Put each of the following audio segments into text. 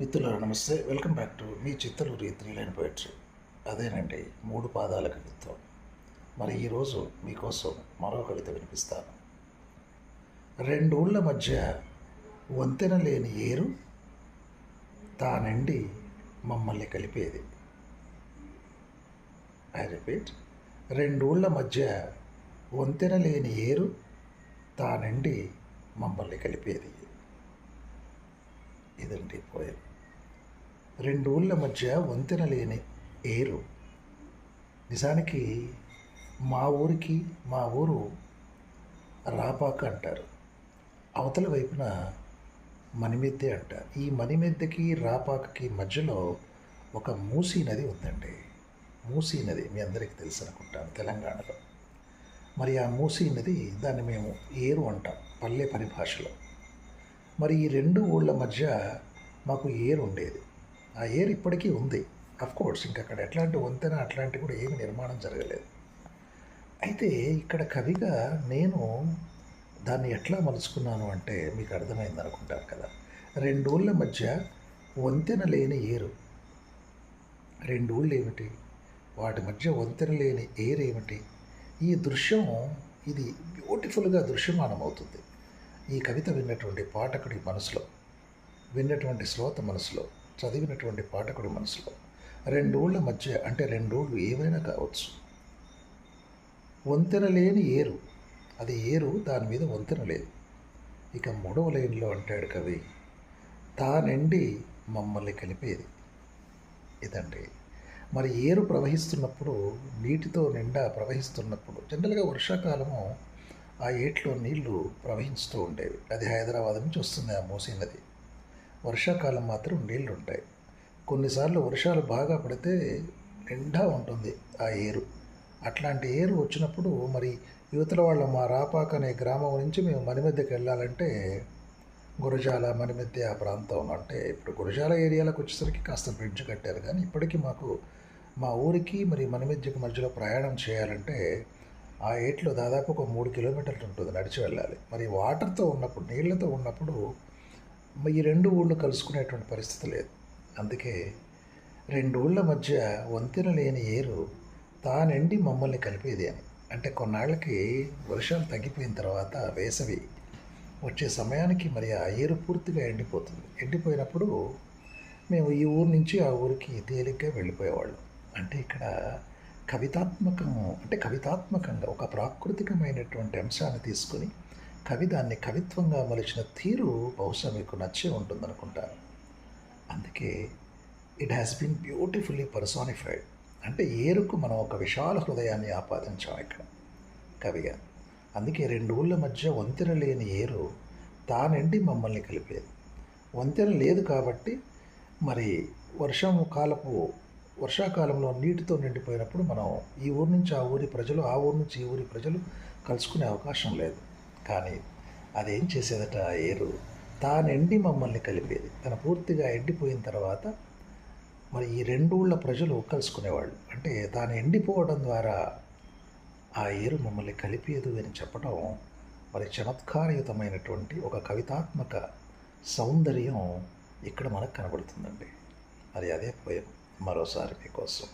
మిత్రులారా నమస్తే. Welcome back to మీ చిత్తలూరి త్రీ లైన్ పోయిట్రీ. అదేనండి మూడు పాదాల కవిత్వం. మరి ఈరోజు మీకోసం మరో కవిత వినిపిస్తాను. రెండూళ్ళ మధ్య వంతెన లేని ఏరు తానండి మమ్మల్ని కలిపేది. ఐ రిపీట్ రెండూళ్ళ మధ్య వంతెన లేని ఏరు తానండి మమ్మల్ని కలిపేది. ఇదండి పోయం. రెండు ఊళ్ళ మధ్య వంతెన లేని ఏరు. నిజానికి మా ఊరికి మా ఊరు రాపాక అంటారు. అవతల వైపున మణిమెద్దె అంటారు ఈ మణిమెద్దెకి రాపాకకి మధ్యలో ఒక మూసీ నది ఉందండి. మూసీ నది మీ అందరికీ తెలుసు అనుకుంటాను తెలంగాణలో. మరి ఆ మూసీ నది దాన్ని మేము ఏరు అంటాం పల్లె పరిభాషలో. మరి ఈ రెండు ఊళ్ళ మధ్య మాకు ఏర్ ఉండేది. ఆ ఏర్ ఇప్పటికీ ఉంది. అఫ్కోర్స్ ఇంకా అక్కడ ఎట్లాంటి వంతెన అట్లాంటి కూడా ఏమి నిర్మాణం జరగలేదు. అయితే ఇక్కడ కవిగా నేను దాన్ని ఎట్లా మలుచుకున్నాను అంటే మీకు అర్థమైంది అనుకుంటారు కదా. రెండూళ్ళ మధ్య వంతెన లేని ఏరు. రెండు ఊళ్ళు ఏమిటి? వాటి మధ్య వంతెన లేని ఏరు ఏమిటి? ఈ దృశ్యం ఇది బ్యూటిఫుల్గా దృశ్యమానం అవుతుంది ఈ కవిత విన్నటువంటి పాఠకుడి మనసులో విన్నటువంటి శ్రోత మనసులో చదివినటువంటి పాఠకుడి మనసులో రెండోళ్ళ మధ్య అంటే రెండోళ్ళు ఏవైనా కావచ్చు. వంతెన లేని ఏరు అది ఏరు దాని మీద వంతెన లేదు. ఇక మూడవ లైన్లో అంటాడు కవి తానండి మమ్మల్ని కలిపేది. ఇదండి. మరి ఏరు ప్రవహిస్తున్నప్పుడు నీటితో నిండా ప్రవహిస్తున్నప్పుడు జనరల్గా వర్షాకాలము ఆ ఏట్లో నీళ్ళు ప్రవహిస్తూ ఉండేవి. అది హైదరాబాద్ నుంచి వస్తుంది ఆ మూసీ నది వర్షాకాలం మాత్రం నీళ్ళు ఉంటాయి కొన్నిసార్లు వర్షాలు బాగా పడితే నిండా ఉంటుంది ఆ ఏరు. అట్లాంటి ఏరు వచ్చినప్పుడు మరి యువతల వాళ్ళ మా రాపాక అనే గ్రామం నుంచి మేము మణిమెద్దెకి వెళ్ళాలంటే గురజాల మణిమెద్దె ఆ ప్రాంతం అంటే ఇప్పుడు గురజాల ఏరియాలకు వచ్చేసరికి కాస్త బ్రిడ్జ్ కట్టారు. కానీ ఇప్పటికీ మాకు మా ఊరికి మరి మణిమెద్దెకి మధ్యలో ప్రయాణం చేయాలంటే ఆ ఏట్లో దాదాపు ఒక మూడు కిలోమీటర్లు ఉంటుంది నడిచి వెళ్ళాలి. మరి వాటర్తో ఉన్నప్పుడు నీళ్ళతో ఉన్నప్పుడు ఈ రెండు ఊళ్ళు కలుసుకునేటువంటి పరిస్థితి లేదు. అందుకే రెండు ఊళ్ళ మధ్య వంతెన లేని ఏరు తానండి మమ్మల్ని కలిపేది అని. అంటే కొన్నాళ్ళకి వర్షాలు తగ్గిపోయిన తర్వాత వేసవి వచ్చే సమయానికి మరి ఆ ఏరు పూర్తిగా ఎండిపోతుంది. ఎండిపోయినప్పుడు మేము ఈ ఊరు నుంచి ఆ ఊరికి తేలిగ్గా వెళ్ళిపోయేవాళ్ళం. అంటే ఇక్కడ కవితాత్మకం అంటే కవితాత్మకంగా ఒక ప్రాకృతికమైనటువంటి అంశాన్ని తీసుకుని కవి దాన్ని కవిత్వంగా మలిచిన తీరు బహుశా మీకు నచ్చే ఉంటుందనుకుంటాను. అందుకే it has been beautifully personified అంటే ఏరుకు మనం ఒక విశాల హృదయాన్ని ఆపాదించాం ఇక్కడ కవిగా. అందుకే రెండు ఊళ్ళ మధ్య వంతెన లేని ఏరు తానండి మమ్మల్ని కలిపేది. వంతెన లేదు కాబట్టి మరి వర్షం కాలపు వర్షాకాలంలో నీటితో నిండిపోయినప్పుడు మనం ఈ ఊరి నుంచి ఆ ఊరి ప్రజలు ఆ ఊరి నుంచి ఈ ఊరి ప్రజలు కలుసుకునే అవకాశం లేదు. కానీ అదేం చేసేదట ఆ ఏరు? తానెండి మమ్మల్ని కలిపేది. తన పూర్తిగా ఎండిపోయిన తర్వాత మరి ఈ రెండు ఊళ్ళ ప్రజలు కలుసుకునేవాళ్ళు. అంటే తాను ఎండిపోవడం ద్వారా ఆ ఏరు మమ్మల్ని కలిపేదు అని చెప్పడం మరి చమత్కారయుతమైనటువంటి ఒక కవితాత్మక సౌందర్యం ఇక్కడ మనకు కనబడుతుందండి. మరి అదే పోయం మరోసారి మీకోసం.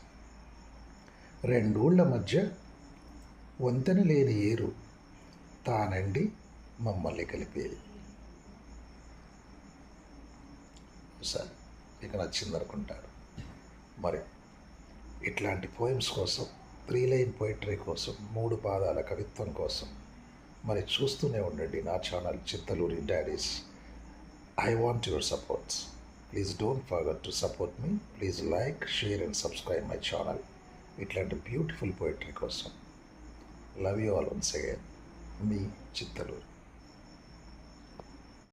రెండూళ్ళ మధ్య వంతెన లేని ఏరు తానండి మమ్మల్ని కలిపేది సార్ మీకు నచ్చిందనుకుంటారు మరి ఇట్లాంటి పోయమ్స్ కోసం త్రీ లైన్ పోయిటరీ కోసం మూడు పాదాల కవిత్వం కోసం మరి చూస్తూనే ఉండండి నా channel Chittaluri daddies. I want your supports. Please don't forget to support me please like share and subscribe my channel ఇట్లాంటి బ్యూటిఫుల్ పోయిటరీ కోసం love you all once again me Chittaluru.